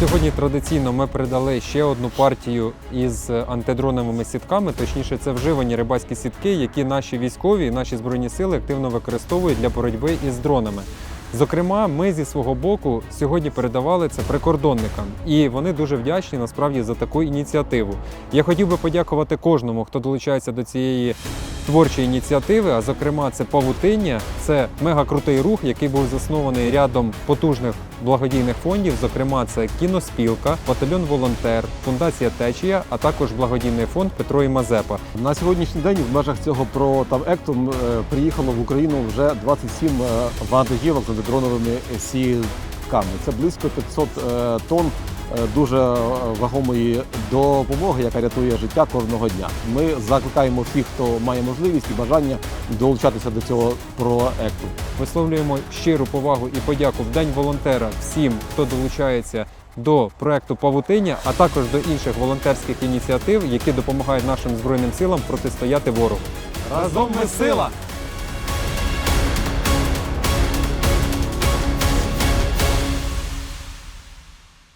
Сьогодні традиційно ми передали ще одну партію із антидроновими сітками. Точніше, це вживані рибальські сітки, які наші військові наші збройні сили активно використовують для боротьби із дронами. Зокрема, ми зі свого боку сьогодні передавали це прикордонникам, і вони дуже вдячні насправді за таку ініціативу. Я хотів би подякувати кожному, хто долучається до цієї творчої ініціативи. А зокрема, це павутиння, це мегакрутий рух, який був заснований рядом потужних благодійних фондів. Зокрема, це кіноспілка, батальйон волонтер, фундація Течія, а також благодійний фонд Петро і Мазепа. На сьогоднішній день в межах цього про екту е, приїхало в Україну вже 27 е, вантажівок з антидроновими сітками. Це близько 500 е, тонн дуже е, вагомої допомоги, яка рятує життя кожного дня. Ми закликаємо всіх, хто має можливість і бажання долучатися до цього проекту. Висловлюємо щиру повагу і подяку в День волонтера всім, хто долучається до проекту Павутиня, а також до інших волонтерських ініціатив, які допомагають нашим збройним силам протистояти ворогу. Разом ми сила!